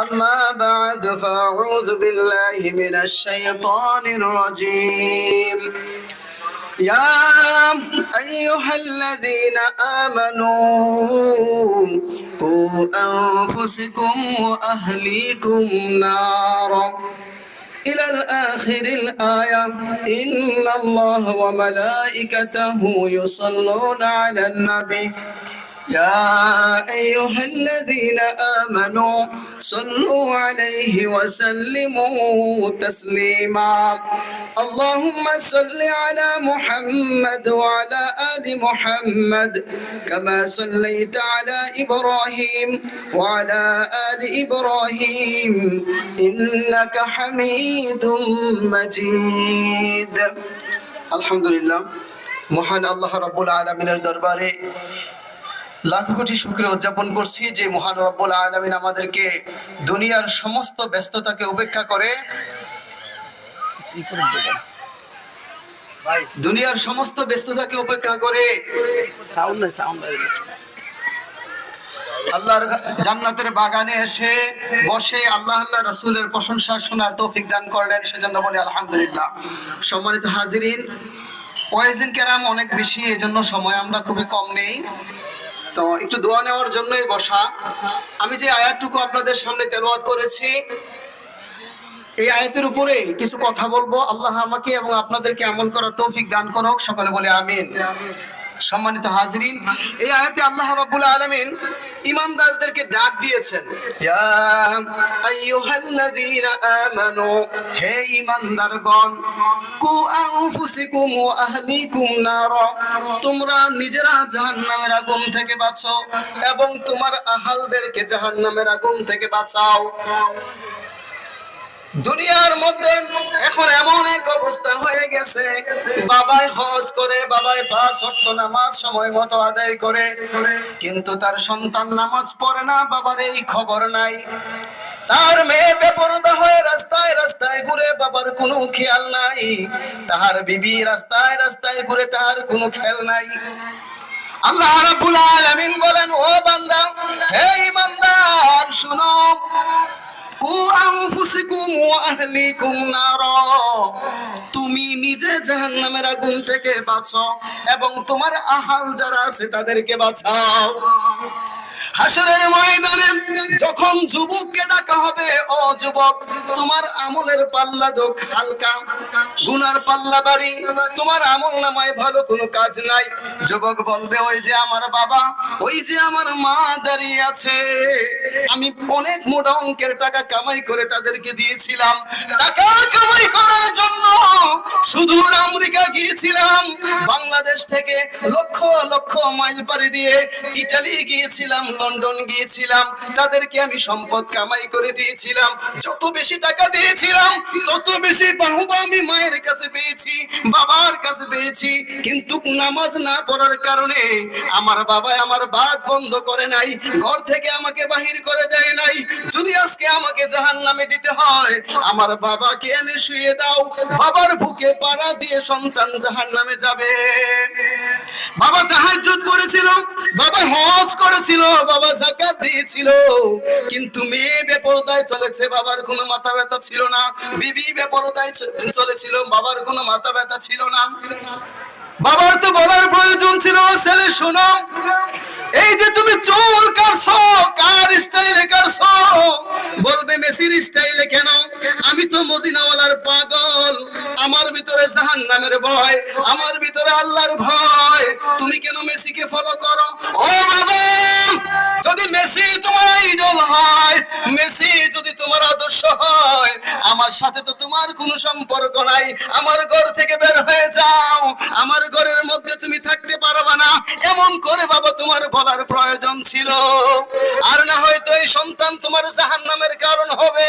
أما بعد فأعوذ بالله من الشيطان الرجيم. يا أيها الذين آمنوا قوا أنفسكم وأهليكم نارا. إلى الآخر الآية. إن الله وملائكته يصلون على النبي. يا أيها الذين آمنوا صلوا عليه وسلموا تسليما اللهم صل على محمد وعلى آل محمد كما صليت على إبراهيم وعلى آل إبراهيم إنك حميد مجيد الحمد لله মহান আল্লাহ রাব্বুল আলামিনের দরবারে লাখ কোটি শুক্র উদযাপন করছি যে মহান রব্বুল আলমিন আমাদেরকে দুনিয়ার সমস্ত ব্যস্ততাকে উপেক্ষা করে দুনিয়ার সমস্ত ব্যস্ততাকে উপেক্ষা করে আল্লাহর জান্নাতের বাগানে এসে বসে আল্লাহ আল্লাহ রাসূলের প্রশংসা শোনার তৌফিক দান করলেন সেজন্য বলি আলহামদুলিল্লাহ। সম্মানিত হাজিরিন ওয়াইজিন কেরাম অনেক বেশি এজন্য সময় আমরা খুবই কম নেই। তো একটু দোয়া নেওয়ার জন্যই বসা। আমি যে আয়াতটুকু আপনাদের সামনে তেলোয়াত করেছি, এই আয়াতের উপরে কিছু কথা বলব। আল্লাহ আমাকে এবং আপনাদেরকে আমল করার তৌফিক দান করুক। সকলে বলে আমিন। সম্মানিত হাজিরিন, এই আয়াতে আল্লাহ রাব্বুল আলামিন ইমানদারদেরকে ডাক দিয়েছেন। ইয়া আইয়ুহাল্লাযীনা আমানু, হে ইমানদারগণ কু আনফুসিকুম ওয়া আহলিকুম নার, তোমরা নিজেরা জাহান্নামের আগুন থেকে বাঁচো এবং তোমার আহালদেরকে জাহান্নামের আগুন থেকে বাঁচাও। দুনিয়ার মধ্যে এখন এমন এক অবস্থা হয়ে গেছে। বাবাই হজ করে, বাবাই পাঁচ ওয়াক্ত নামাজ সময় মতো আদায় করে। কিন্তু তার সন্তান নামাজ পড়ে না, বাবার এই খবর নাই। তার মেয়ে বেপরদা হয়ে রাস্তায় রাস্তায় ঘুরে বাবার কোনো খেয়াল নাই। তাহার বিবি রাস্তায় রাস্তায় ঘুরে তাহার কোনো খেয়াল নাই। আল্লাহ রাব্বুল আলামিন বলেন, ও বান্দা, হে ইমানদার, শুনো কু আনফুসিকুম ওয়া আহলিকুম নার। তুমি নিজে জাহান্নামের আগুন থেকে বাঁচো এবং তোমার আহাল যারা আছে তাদেরকে বাঁচাও। হাসরের ময়দানে যখন যুবককে ডাকা হবে, ও যুবক, তোমার আমলের পাল্লা দোক হালকা, গুনার পাল্লা বাড়ি, তোমার আমল নামায় ভালো কোনো কাজ নাই। যুবক বলবে, ওই যে আমার বাবা, ওই যে আমার মা দাঁড়িয়ে আছে। আমি অনেক মোটা অঙ্কের টাকা কামাই করে তাদেরকে দিয়েছিলাম। টাকা কামাই করার জন্য সুদূর আমেরিকা গিয়েছিলাম। বাংলাদেশ থেকে লক্ষ লক্ষ মাইল পাড়ি দিয়ে ইটালি গিয়েছিলাম। লন্ডন গিয়েছিলাম, তাদেরকে আমি সম্পদ কামাই করে দিয়েছিলাম, যত বেশি টাকা দিয়েছিলাম, তত বেশি বাহুবা আমি মায়ের কাছে পেয়েছি, বাবার কাছে পেয়েছি। কিন্তু নামাজ না পড়ার কারণে আমার বাবা আমার বাদ বন্ধ করে নাই, ঘর থেকে আমাকে বাহির করে দেয় নাই। যদি আজকে আমাকে জাহান নামে দিতে হয়, আমার বাবাকে এনে শুয়ে দাও, বাবার বুকে পাড়া দিয়ে সন্তান জাহান নামে যাবে। বাবা তাহাজ্জুদ করেছিল, বাবা হজ করেছিল বাবা জাকাত দিয়েছিল। কিন্তু মেয়ে বেপরদায় চলেছে, বাবার কোনো মাথা ব্যথা ছিল না। বিবি বেপরদায় চলেছিল, বাবার কোনো মাথা ব্যথা ছিল না। বাবার তো বলার প্রয়োজন ছিল, ছেলে শোনো। এই যে তুমি চুল কাটছো, কার স্টাইলে কাটছো? বলবে মেসির স্টাইলে কেন? আমি তো মদিনাওয়ালার পাগল। আমার ভিতরে জাহান্নামের ভয়, আমার ভিতরে আল্লাহর ভয়। তুমি কেন মেসিকে ফলো করো? ও বাবা, যদি মেসি তোমার আইডল হয়, মেসি যদি তোমার আদর্শ হয় আমার সাথে তো তোমার কোনো সম্পর্ক নাই। আমার ঘর থেকে বের হয়ে যাও। আমার ঘরের মধ্যে তুমি থাকতে পারবা না। এমন করে বাবা তোমার বলার প্রয়োজন ছিল। আর না হয়তো এই সন্তান তোমার জাহান নামের কারণ হবে।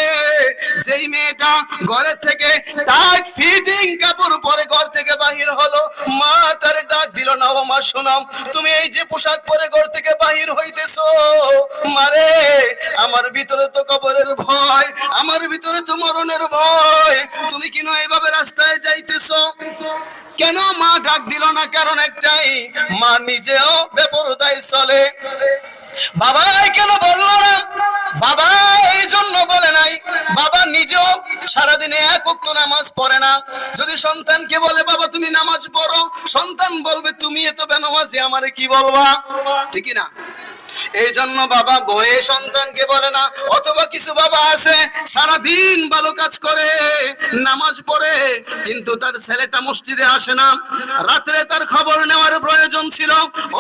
যেই মেয়েটা ঘরের থেকে টাইট ফিটিং কাপড় পরে ঘর থেকে বাহির হলো। মা তার ডাক দিল না ও মা শোনাম তুমি এই যে পোশাক পরে ঘর থেকে বাহির হইতেছো, মারে, আমার ভিতরে তো কবরের ভয়, আমার ভিতরে তো মরণের ভয়। তুমি কেন এভাবে রাস্তায় যাইতেছো? কেন মা ডাক দিল না? কারণ একটাই, মা নিজেও বেপরদায় চলে। বাবা কেন বলল না? বাবা এই জন্য বলে নাই। বাবা নিজেও সারাদিনে এক ওয়াক্ত নামাজ পড়ে না। যদি সন্তানকে বলে, বাবা, তুমি নামাজ পড়ো। সন্তান বলবে, তুমি এত বেনামাজি, আমারে কি বলবা? ঠিক না এই জন্য বাবা বয়ে সন্তানকে বলে না, অথবা কিছু বাবা আছে সারা দিন ভালো কাজ করে, নামাজ পড়ে, কিন্তু তার ছেলেটা মসজিদে আসে না। রাত্রে তার খবর নেওয়ার প্রয়োজন ছিল,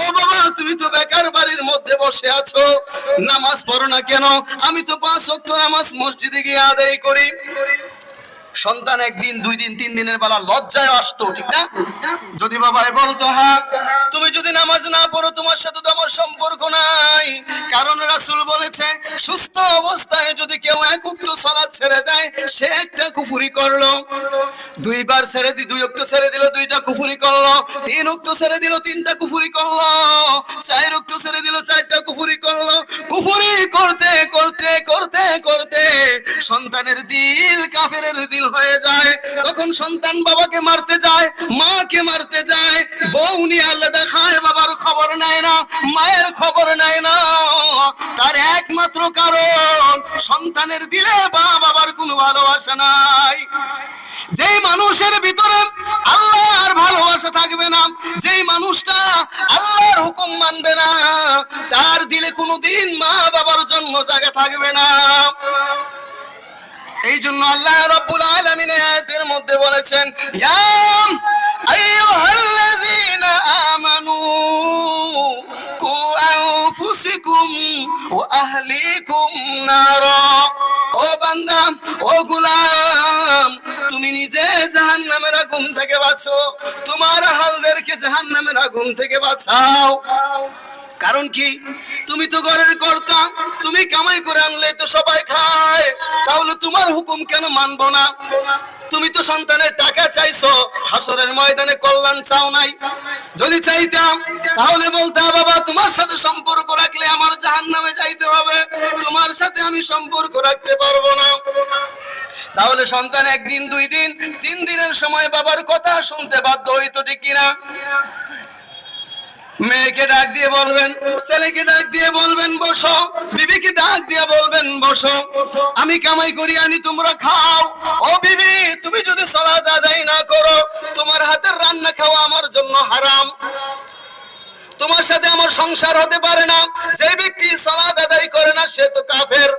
ও বাবা, তুমি তো বেকার বসে আছো? নামাজ পড়ো না কেন? আমি তো পাঁচ ওয়াক্ত নামাজ মসজিদে গিয়ে আদায় করি। সন্তান একদিন, দুই দিন, তিন দিনের বেলা লজ্জায় আসতো, ঠিক না? যদি বাবাই বলতো হ্যাঁ তুমি যদি নামাজ না পড়ো, তোমার সাথে তো আমার সম্পর্ক নাই। কারণ রাসুল বলেছে, সুস্থ অবস্থায় যদি কেউ এক উক্ত সালাত ছেড়ে দেয় সে একটা কুফুরি করল। দুইবার ছেড়ে দি, দুই উক্ত ছেড়ে দিল, দুইটা কুফুরি করল। তিন উক্ত ছেড়ে দিল, তিনটা কুফুরি করল। চার উক্ত ছেড়ে দিল, চারটা কুফুরি করল। কুফুরি করতে করতে করতে করতে সন্তানের দিল কাফেরের দিল হয়ে যায়। তখন সন্তান বাবাকে মারতে যায়, মাকে মারতে যায়। বউ নিয়ে আলাদা খায়, বাবার খবর নেয় না, মায়ের খবর নেয় না। একমাত্র কারণ, সন্তানের দিলে বা বাবার কোনো ভালোবাসা নাই। যেই মানুষের ভিতরে আল্লাহর ভালোবাসা থাকবে না, যেই মানুষটা আল্লাহর হুকুম মানবে না, তার দিলে কোনোদিন মা বাবার জন্ম জায়গা থাকবে না। এই জন্য আল্লাহ রব্বুল আলামিন এই আয়াতের মধ্যে বলেছেন ইয়াম নারা। ও বান্দা, ও গুলাম, তুমি নিজে জাহান্নামের আগুন থেকে বাঁচো। তোমার হালদেরকে জাহান্নামের আগুন থেকে বাঁচাও। কারণ কি? তুমি তো ঘরের কর্তা, তুমি কামাই করে আনলে তো সবাই খায়। তাহলে তোমার হুকুম কেন মানবো না? তুমি তো সন্তানের টাকা চাইছো, হাসরের ময়দানে কল্যাণ চাও নাই। যদি চাইতাম, তাহলে বলতে, বাবা, তোমার সাথে সম্পর্ক রাখলে আমার জাহান নামে যাইতে হবে। তোমার সাথে আমি সম্পর্ক রাখতে পারব না। তাহলে সন্তান একদিন, দুই দিন, তিন দিনের সময় বাবার কথা শুনতে বাধ্য হইতো, ঠিক কিনা মেয়েকে ডাক দিয়ে বলবেন, ছেলেকে ডাক দিয়ে বলবেন, বসো। বিবিকে ডাক দিয়ে বলবেন বসো। আমি কামাই করি, আনি তোমরা খাও। ও বিবি, তুমি যদি সালাত আদায় না করো, তোমার হাতের রান্না খাওয়া আমার জন্য হারাম। তোমার সাথে আমার সংসার হতে পারে না। যে ব্যক্তি সালাত আদায় করে না, সে তো কাফের।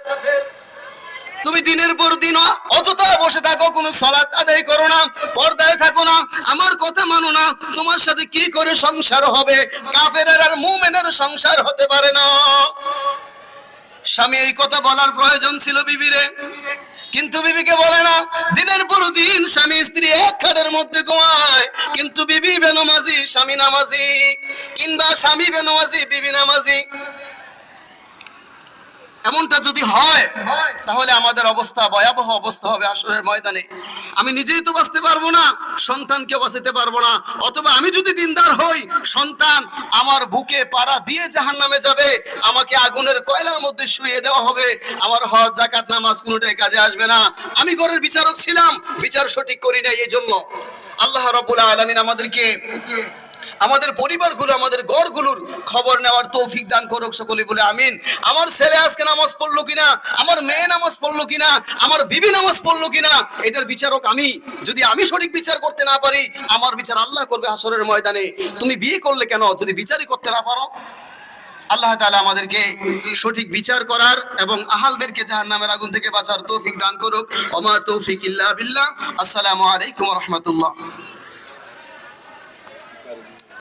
তুমি দিনের পর দিন অযথা বসে থাকো, কোনো সলাৎ আদায় করো না, পর্দায় থাকো না। আমার কথা মানো না, তোমার সাথে কি করে সংসার হবে? কাফের আর মুমেনের সংসার হতে পারে না। স্বামী, এই কথা বলার প্রয়োজন ছিল বিবিরে। কিন্তু বিবিকে বলে না, দিনের পর দিন স্বামী স্ত্রী এক খাটের মধ্যে ঘুমায়। কিন্তু বিবি বেনমাজি, স্বামী নামাজি, কিংবা স্বামী বেনমাজি, বিবি নামাজি। এমনটা যদি হয়, তাহলে আমাদের অবস্থা ভয়াবহ অবস্থা হবে আসরের ময়দানে। আমি নিজেই তো বাঁচতে পারব না সন্তানকে বাঁচাতে পারব না। অথবা আমি যদি দিনদার হই, সন্তান আমার বুকে পাড়া দিয়ে জাহান নামে যাবে, আমাকে আগুনের কয়লার মধ্যে শুয়ে দেওয়া হবে, আমার হজ জাকাত নামাজ কোনোটাই কাজে আসবে না। আমি ঘরের বিচারক ছিলাম, বিচার সঠিক করি না এই জন্য আল্লাহ রবুল আলমিন আমাদেরকে আমাদের পরিবারগুলো, আমাদের গড়গুলোর খবর নেওয়ার তৌফিক দান করুক সকলে বলে আমিন। আমার ছেলে আজকে নামাজ পড়ল কিনা, আমার মেয়ে নামাজ পড়ল কিনা, আমার বিবি নামাজ পড়ল কিনা, এটার বিচারক আমি। যদি আমি সঠিক বিচার করতে না পারি, আমার বিচার আল্লাহ করবে হাসরের ময়দানে। তুমি বিয়ে করলে কেন? যদি বিচারই করতে না পারো? আল্লাহ তাআলা আমাদেরকে সঠিক বিচার করার এবং আহালদেরকে জাহান্নামের আগুন থেকে বাঁচার তৌফিক দান করুক। ওমা তৌফিক ইল্লা বিল্লাহ। আসসালামু আলাইকুম রাহমাতুল্লাহ।